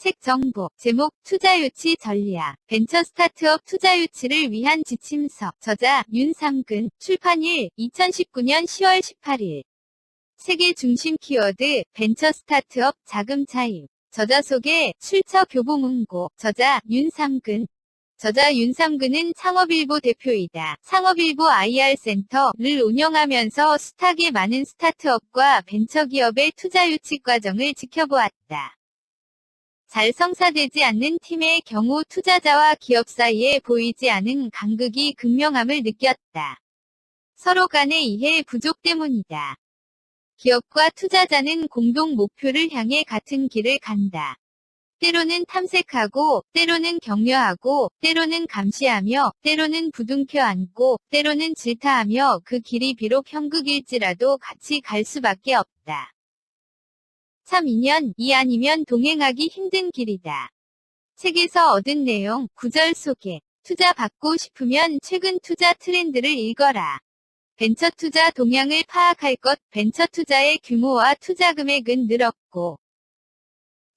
책 정보, 제목, 투자 유치 전략, 벤처 스타트업 투자 유치를 위한 지침서, 저자, 윤삼근, 출판일, 2019년 10월 18일. 세계 중심 키워드, 벤처 스타트업, 자금 차임. 저자 소개, 출처 교보문고, 저자, 윤삼근. 저자 윤삼근은 창업일보 대표이다. 창업일보 IR센터를 운영하면서 수탁의 많은 스타트업과 벤처기업의 투자 유치 과정을 지켜보았다. 잘 성사되지 않는 팀의 경우 투자자와 기업 사이에 보이지 않은 간극이 극명함을 느꼈다. 서로 간의 이해 부족 때문이다. 기업과 투자자는 공동 목표를 향해 같은 길을 간다. 때로는 탐색하고, 때로는 격려하고, 때로는 감시하며, 때로는 부둥켜 안고, 때로는 질타하며 그 길이 비록 형극일지라도 같이 갈 수밖에 없다. 참 인연, 이 아니면 동행하기 힘든 길이다. 책에서 얻은 내용, 구절 소개. 투자 받고 싶으면 최근 투자 트렌드를 읽어라. 벤처 투자 동향을 파악할 것, 벤처 투자의 규모와 투자 금액은 늘었고,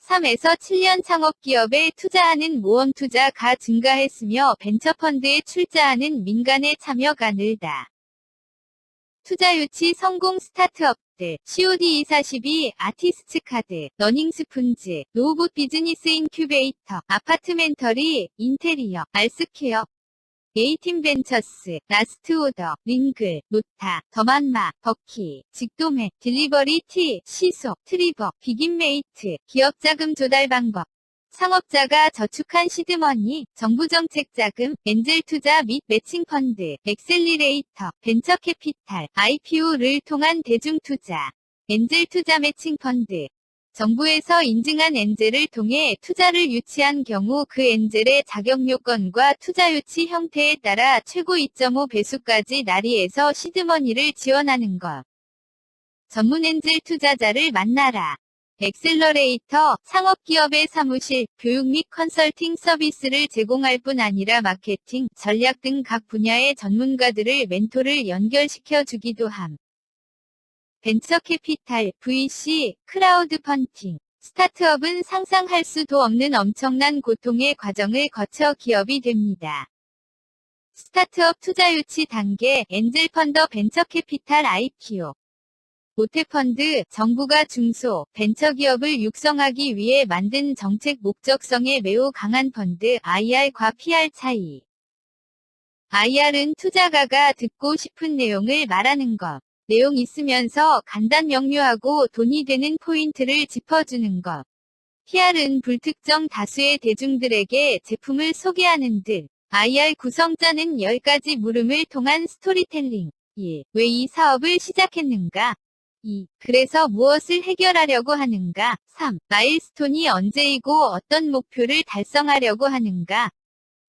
3에서 7년 창업 기업에 투자하는 모험 투자가 증가했으며 벤처펀드에 출자하는 민간의 참여가 늘다. 투자 유치 성공 스타트업 들, COD242, 아티스트 카드, 러닝 스푼즈, 로봇 비즈니스 인큐베이터, 아파트멘터리, 인테리어, 알스케어, 에이팀 벤처스, 라스트 오더, 링글, 노타, 더만마, 버키, 직도매, 딜리버리 티, 시소, 트리버, 비긴메이트, 기업 자금 조달 방법. 창업자가 저축한 시드머니, 정부 정책 자금, 엔젤 투자 및 매칭 펀드, 엑셀리레이터, 벤처 캐피탈, IPO를 통한 대중 투자, 엔젤 투자 매칭 펀드, 정부에서 인증한 엔젤을 통해 투자를 유치한 경우 그 엔젤의 자격 요건과 투자 유치 형태에 따라 최고 2.5 배수까지 나리에서 시드머니를 지원하는 것. 전문 엔젤 투자자를 만나라. 엑셀러레이터, 창업기업의 사무실, 교육 및 컨설팅 서비스를 제공할 뿐 아니라 마케팅, 전략 등 각 분야의 전문가들을 멘토를 연결시켜 주기도 함. 벤처 캐피탈, VC, 크라우드 펀팅. 스타트업은 상상할 수도 없는 엄청난 고통의 과정을 거쳐 기업이 됩니다. 스타트업 투자 유치 단계, 엔젤 펀더 벤처 캐피탈 IPO. 모태펀드, 정부가 중소, 벤처기업을 육성하기 위해 만든 정책 목적성에 매우 강한 펀드 IR과 PR 차이. IR은 투자가가 듣고 싶은 내용을 말하는 것. 내용 있으면서 간단 명료하고 돈이 되는 포인트를 짚어주는 것. PR은 불특정 다수의 대중들에게 제품을 소개하는 듯. IR 구성자는 10가지 물음을 통한 스토리텔링. 1. 왜이 사업을 시작했는가? 2. 그래서 무엇을 해결하려고 하는가? 3. 마일스톤이 언제이고 어떤 목표를 달성하려고 하는가?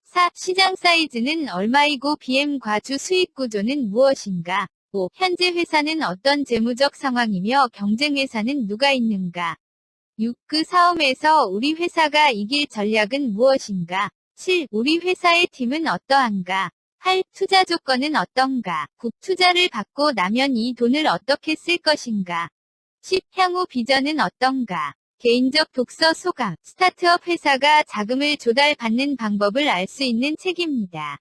4. 시장 사이즈는 얼마이고 BM 과주 수익 구조는 무엇인가? 5. 현재 회사는 어떤 재무적 상황이며 경쟁 회사는 누가 있는가? 6. 그 사업에서 우리 회사가 이길 전략은 무엇인가? 7. 우리 회사의 팀은 어떠한가? 8. 투자 조건은 어떤가? 9. 투자를 받고 나면 이 돈을 어떻게 쓸 것인가? 10. 향후 비전은 어떤가? 개인적 독서 소감. 스타트업 회사가 자금을 조달받는 방법을 알 수 있는 책입니다.